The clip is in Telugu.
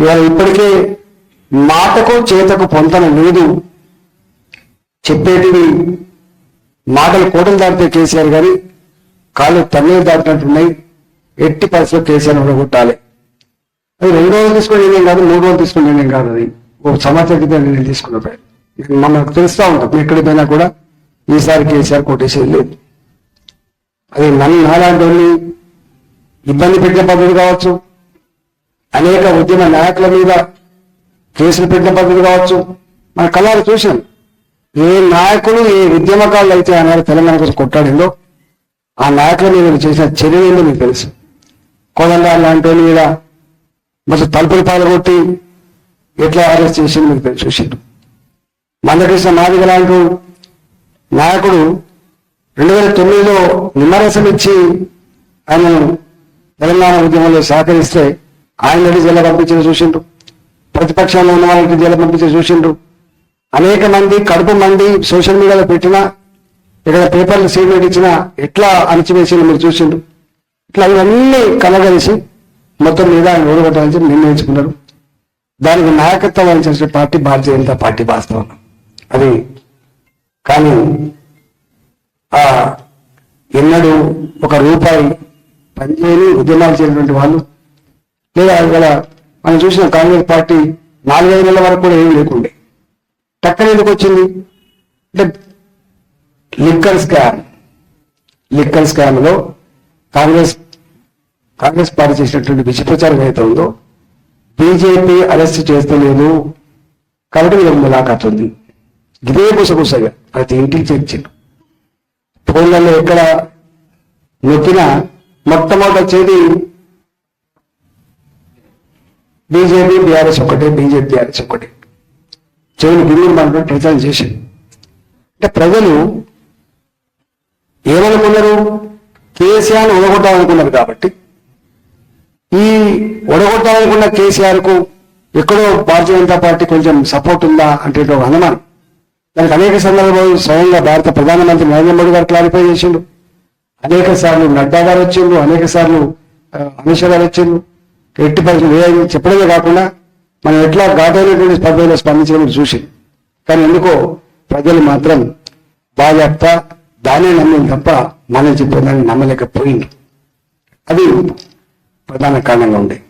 ఇవాళ ఇప్పటికే మాటకు చేతకు పొంతన లేదు. చెప్పేటివి మాటలు కోటలు దాటితే కేసీఆర్ గారి కాళ్ళు తన్నీరు దాటినట్టున్నాయి. ఎట్టి పరిస్థితుల్లో కేసీఆర్ కొట్టాలి అది రెండు రోజులు తీసుకుని నేనేం కాదు మూడు రోజులు తీసుకుని నేనేం కాదు అది. ఒక సంవత్సరం క్రితం నిర్ణయం తీసుకున్న పేరు మనకు తెలుస్తా ఉంటుంది ఎక్కడికి పోయినా కూడా ఈసారి కేసీఆర్ కొట్టేసేది లేదు. అది నన్ను నాలాంటి వాళ్ళని ఇబ్బంది పెట్టే పద్ధతి కావచ్చు అనేక ఉద్యమ నాయకుల మీద కేసులు పెట్టిన పద్ధతి కావచ్చు. మన కళ్ళారు చూసాం ఏ నాయకులు ఏ ఉద్యమకారులు అయితే ఆనాడు తెలంగాణ కోసం కొట్టాడిందో ఆ నాయకుల మీద చేసిన చర్య ఏందో మీకు తెలుసు. కోదండ లాంటి మీద మొత్తం తలుపులు పాల్గొట్టి ఎట్లా అరెస్ట్ చేసింది మీకు తెలుసు చూసిండు మందకృష్ణ మాదిగ లాంటి నాయకుడు రెండు వేల తొమ్మిదిలో నిమ్మరసం ఇచ్చి ఆయనను తెలంగాణ ఉద్యమంలో సహకరిస్తే ఆయన రెడ్డి జిల్లా పంపించిన చూసిండ్రు. ప్రతిపక్షంలో ఉన్న వాళ్ళకి జిల్లా పంపించి చూసిండ్రు. అనేక మంది కడుపు మంది సోషల్ మీడియాలో పెట్టినా ఇక్కడ పేపర్లు సీమెంట్ ఇచ్చినా ఎట్లా అణచివేసిండు మీరు చూసిండ్రు. ఇట్లా ఇవన్నీ కలగలిసి మొత్తం మీద ఆయన ఓడగొట్టాలని చెప్పి నిర్ణయించుకున్నారు. దానికి నాయకత్వం వహించిన పార్టీ భారతీయ జనతా పార్టీ వాస్తవం. అది కానీ ఆ ఎన్నడూ ఒక రూపాయి పనిచేయని ఉద్యమాలు చేయనటువంటి వాళ్ళు లేదా ఇవాళ మనం చూసిన కాంగ్రెస్ పార్టీ నాలుగైదు నెలల వరకు కూడా ఏమీ లేకుండే. టక్కన ఎందుకు వచ్చింది? అంటే లిక్కర్ స్కామ్. లిక్కర్ స్కామ్లో కాంగ్రెస్ కాంగ్రెస్ పార్టీ చేసినటువంటి విషప్రచారం ఏదైతే ఉందో బీజేపీ అరెస్ట్ చేస్తలేదు. కాబట్టి వీళ్ళకి ములాఖాత్ ఉంది. ఇదే గుసగుసగా ప్రతి ఇంటికి చేర్చిండు. ఫోన్లలో ఎక్కడ నొక్కినా మొట్టమొదటి వచ్చేది బీజేపీ బీఆర్ఎస్ ఒకటే బీజేపీ బీఆర్ఎస్ ఒకటే. చెవులు గిన్నెలు మనం ప్రచారం చేసింది అంటే ప్రజలు ఏమనుకున్నారు? కేసీఆర్ ఒడగొట్టాలనుకున్నారు కాబట్టి. ఈ ఒడగొట్టాలనుకున్న కేసీఆర్కు ఎక్కడో భారతీయ జనతా పార్టీ కొంచెం సపోర్ట్ ఉందా అంటే ఒక అనుమానం. దానికి అనేక సందర్భాలు స్వయంగా భారత ప్రధానమంత్రి నరేంద్ర మోడీ గారు క్లారిఫై చేసిండు అనేక సార్లు నడ్డా గారు వచ్చిండు అనేక సార్లు అమిత్ షా గారు వచ్చిండు ఎట్టి పరిస్థితులు ఏ చెప్పడమే కాకుండా మనం ఎట్లా ఘాటైనటువంటి స్పర్ధలో స్పందించడం చూసి కానీ ఎందుకో ప్రజలు మాత్రం బాధ్యత దానే నమ్మింది తప్ప మనం చెప్పేదాన్ని నమ్మలేకపోయింది. అది ప్రధాన కారణంగా ఉండే.